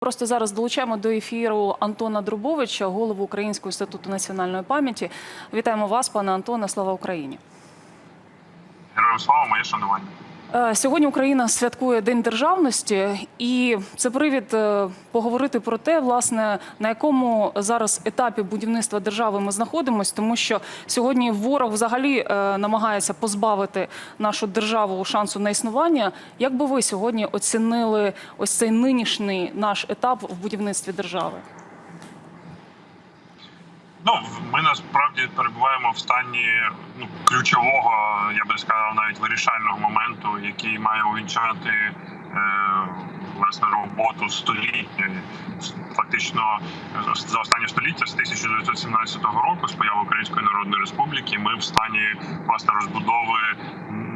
Просто зараз долучаємо до ефіру Антона Друбовича, голову Українського інституту національної пам'яті. Вітаємо вас, пане Антоне. Слава Україні. Героям слава, моє шанування. Е, Сьогодні Україна святкує День державності, і це привід е, поговорити про те, власне, на якому зараз етапі будівництва держави ми знаходимося, тому що сьогодні ворог взагалі е, намагається позбавити нашу державу шансу на існування. Як би ви сьогодні оцінили ось цей нинішній наш етап в будівництві держави? Ну ми насправді перебуваємо в стані ну ключового, я би сказав, навіть вирішального моменту, який має увінчати е, власне роботу століття. Фактично за останнє століття з 1917 року, з появи Української Народної Республіки, ми в стані власне розбудови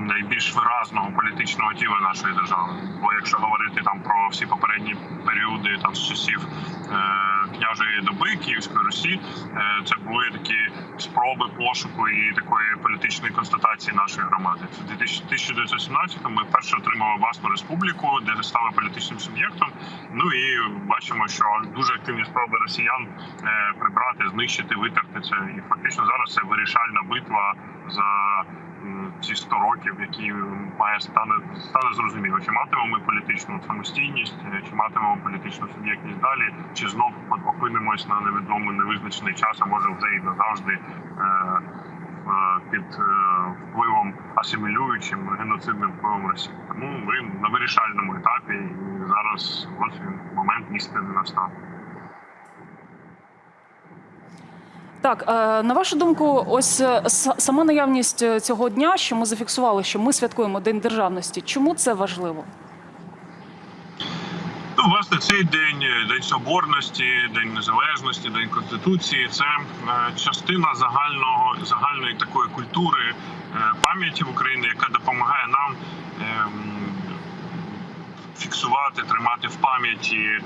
найбільш виразного політичного тіла нашої держави. Бо якщо говорити там про всі попередні періоди, там з часів е, княжої доби Київської Русі, е, це були такі спроби пошуку і такої політичної констатації нашої громади. В 1917 ми вперше отримали власну республіку, де стали політичним суб'єктом. Ну і бачимо, що дуже активні спроби росіян е, прибрати, знищити, витерти це. І фактично зараз це вирішальна битва за ці 100 років, які має стане стане зрозуміло, чи матимемо ми політичну самостійність, чи матимемо політичну суб'єктність далі, чи знов опинимось на невідомий невизначений час, а може вже і назавжди. Е, під е, впливом асимілюючим геноцидним впливом Росії. Тому ми на вирішальному етапі, і зараз ось він момент істини настав. Так, е, на вашу думку, ось е, сама наявність е, цього дня, що ми зафіксували, що ми святкуємо День державності. Чому це важливо? Ну, власне, цей день, день соборності, день незалежності, день конституції це частина загального загальної такої культури пам'яті в Україні, яка допомагає нам. Фіксувати, тримати в пам'яті, е,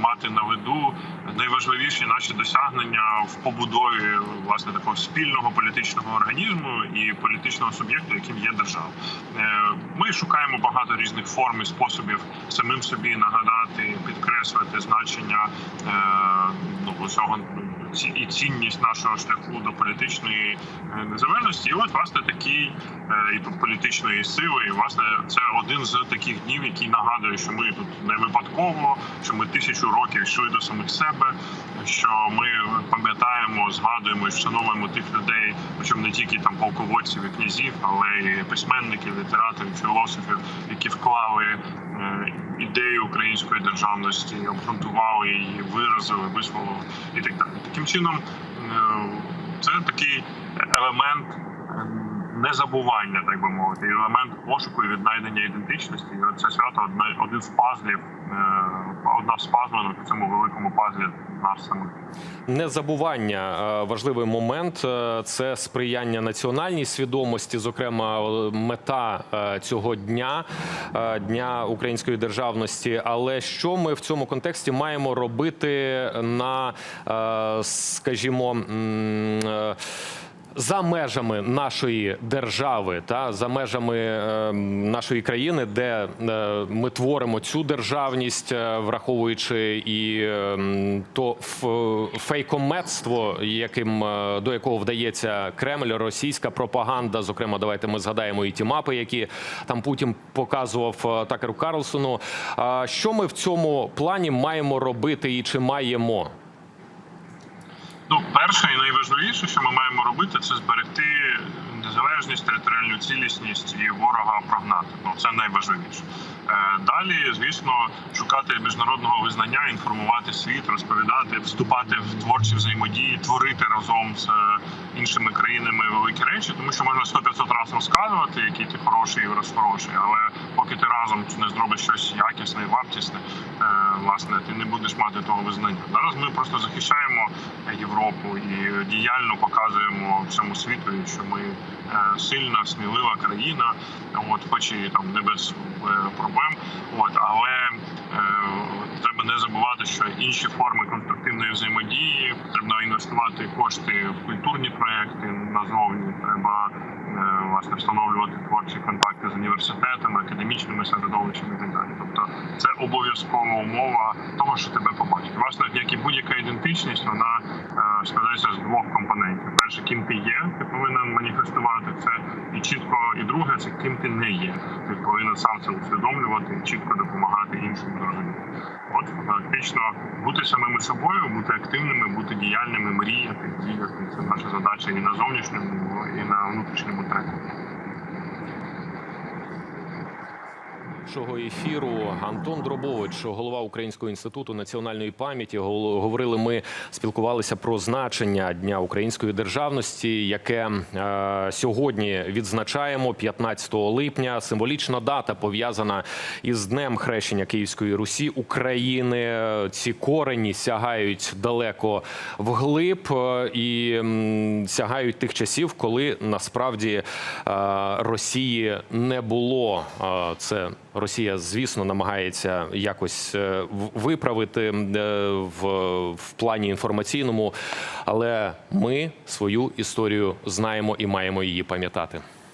мати на виду найважливіші наші досягнення в побудові власне такого спільного політичного організму і політичного суб'єкту, яким є держава. Е, Ми шукаємо багато різних форм і способів самим собі нагадати, підкреслити значення е, цього ці- і цінність нашого шляху до політичної е, незалежності. І от власне такий і і політичної сили. І власне це один з таких днів, який нагадує, що ми тут не випадково, що ми тисячу років йшли до самих себе. Що ми пам'ятаємо, згадуємо і вшановуємо тих людей, причому не тільки там полководців і князів, але й письменників, літераторів, філософів, які вклали е, ідею української державності, обґрунтували її, виразили, висловили і так далі. Таким чином, е, це такий елемент незабування, так би мовити, елемент пошуку і віднайдення ідентичності. І це свято одне один з пазлів, е, одна з пазлів у цьому великому пазлі нас самих. Незабування е, важливий момент е, це сприяння національній свідомості. Зокрема, мета цього дня дня української державності. Але що ми в цьому контексті маємо робити на, скажімо. Е, За межами нашої держави та за межами е, нашої країни, де е, ми творимо цю державність, е, враховуючи і е, то фейкометство, яким е, до якого вдається Кремль, російська пропаганда. Зокрема, давайте ми згадаємо і ті мапи, які там Путін показував е, Такеру Карлсону. А Що ми в цьому плані маємо робити і чи маємо? Ну, перше і найважливіше, що ми маємо робити, це зберегти незалежність, територіальну цілісність і ворога прогнати. Ну це найважливіше. Е, Далі, звісно, шукати міжнародного визнання, інформувати світ, розповідати, вступати в творчі взаємодії, творити разом з е, іншими країнами великі речі, тому що можна 100-500 разів розказувати, який ти хороший і розхороший, але поки ти разом не зробиш щось якісне і вартісне, е, власне, ти не будеш мати того визнання. Зараз ми просто захищаємо Європу і діяльно показуємо всьому світу, що ми е, сильна, смілива країна, от хоч і там не без е, проблем. От але е, треба не забувати, що інші форми конструктивної взаємодії потрібно інвестувати кошти в культурні проекти назовні. Треба власне встановлювати творчі контакти з університетами, академічними середовищами і так далі. Це обов'язкова умова того, що тебе побачать. Власне, як і будь-яка ідентичність, вона е, складається з двох компонентів: перше, ким ти є, ти повинен маніфестувати це, і чітко, і друге, це ким ти не є. Ти повинен сам це усвідомлювати і чітко допомагати іншим зрозуміти. От фактично бути самими собою, бути активними, бути діяльними, мріяти, діяти. Це наша задача і на зовнішньому, і на внутрішньому треку. Нашого ефіру Антон Дробович, голова Українського інституту національної пам'яті. Говорили ми, спілкувалися про значення Дня української державності, яке е, сьогодні відзначаємо 15 липня. Символічна дата пов'язана із днем хрещення Київської Русі України. Ці корені сягають далеко вглиб е, і сягають тих часів, коли насправді е, Росії не було. Е, Це Росія, звісно, намагається якось е, виправити е, в, в плані інформаційному, але ми свою історію знаємо і маємо її пам'ятати.